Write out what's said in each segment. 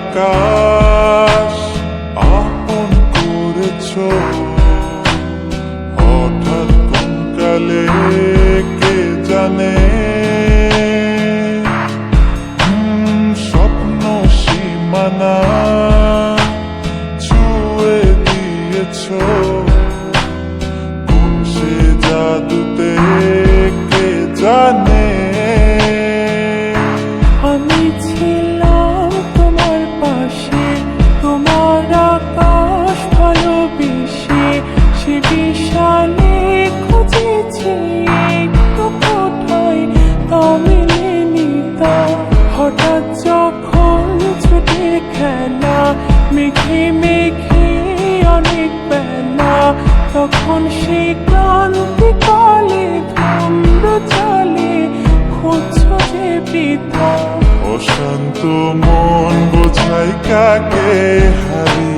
God. সে ক্লান্তি কালে ধম্র চলে খুঁজছো যে পিতা অশান্ত মন বোঝাই কাকে হারিয়ে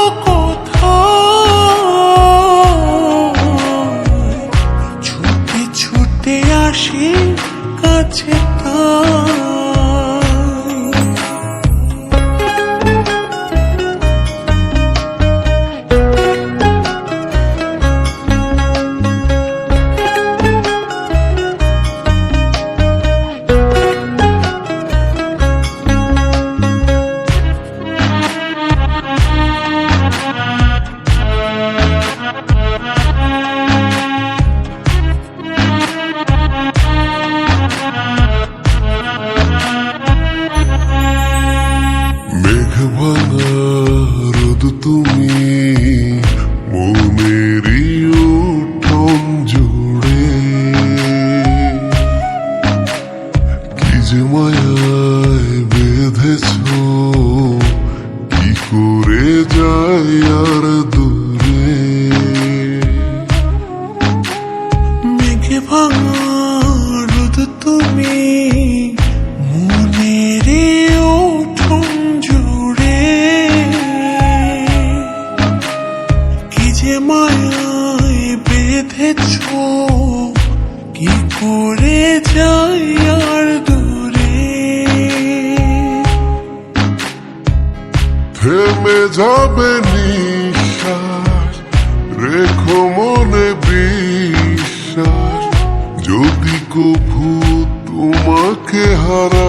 তোমাকে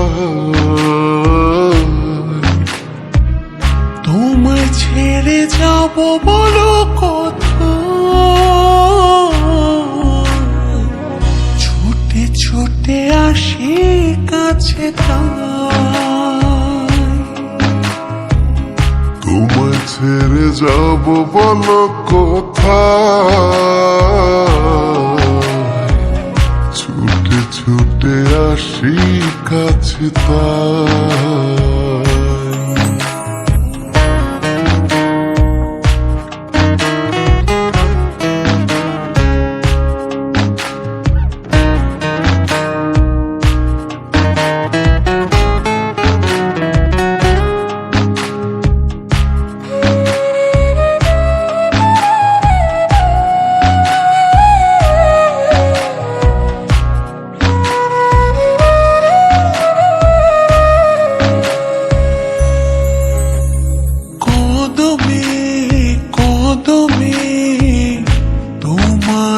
তোমায় ছেড়ে যাব বলো কথা ছুটে ছুটে আসি কাছে তোমায় ছেড়ে যাব বলো কোথায়? আসি কাছে তাই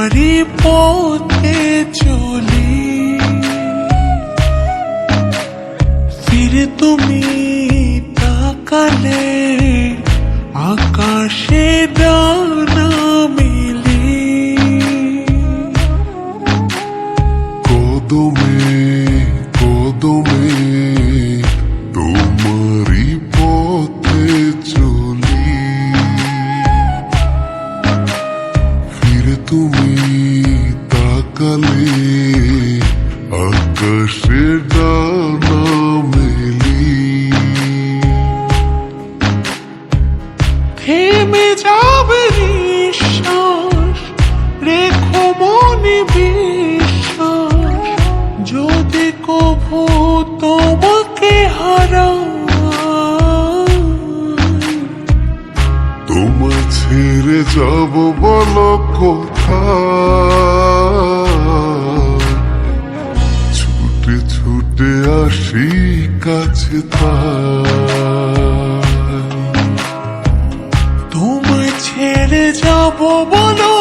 তোমারি পথে চলি। ফিরে তুমি তাকালে আকাশে দা যদি কভু তোমাকে হারা তোমার ছেড়ে যাব বলো কোথা ছুটে ছুটে আসি কাছে তোমায় ছেড়ে যাব বলো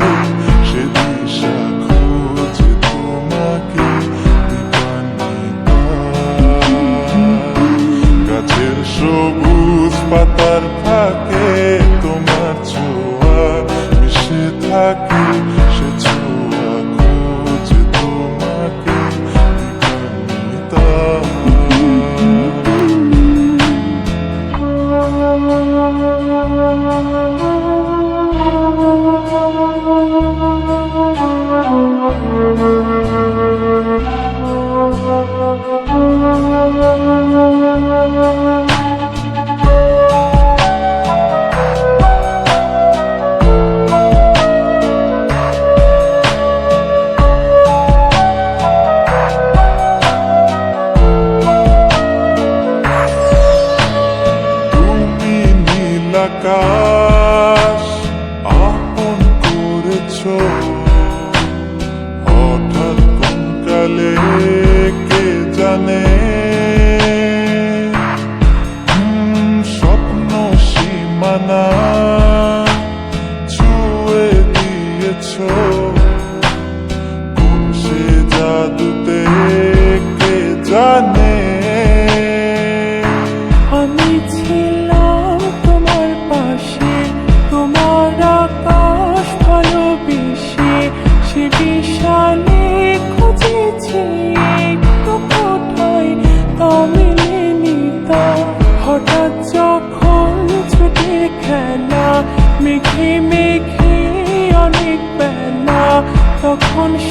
Yeah. love.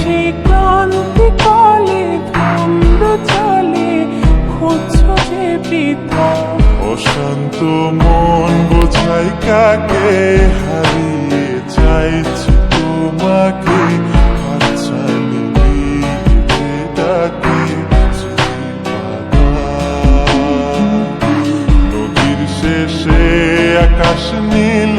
সেই ক্লান্তি কালে ধন্দ চলে খুঁজছো যে প্রীতম অশান্ত মন বোঝাই কাকে, হারিয়ে চাইছি তোমাকে। শেষে আকাশ নীল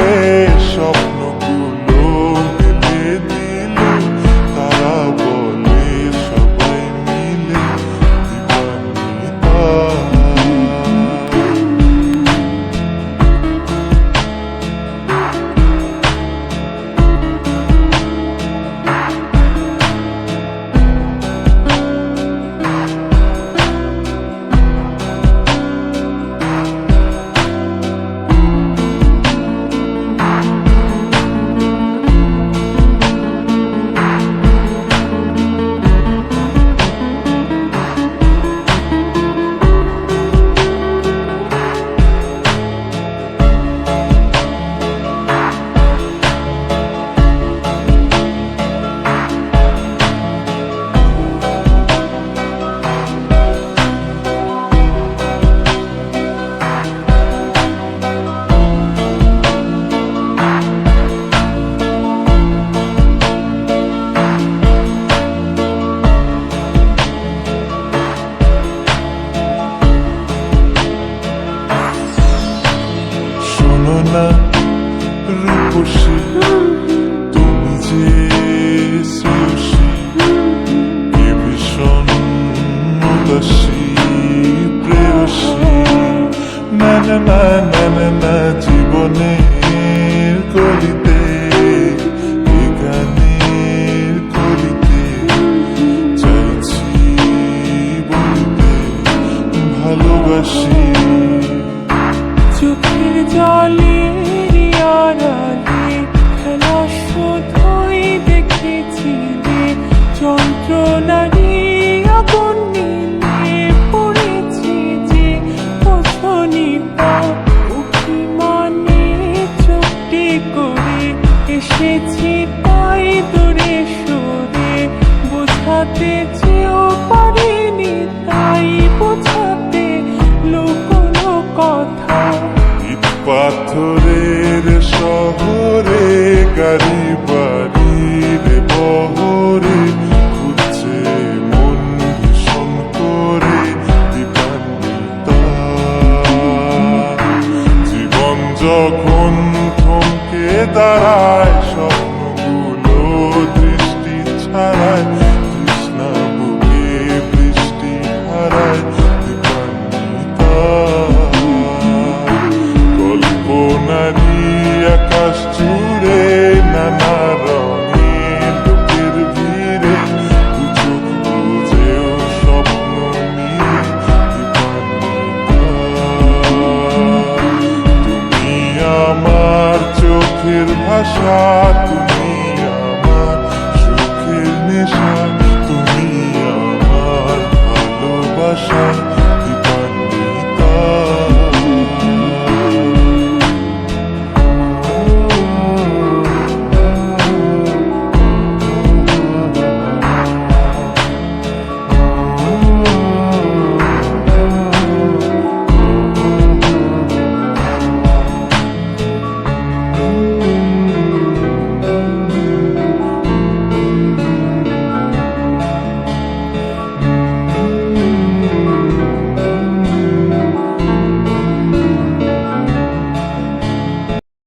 না না না না না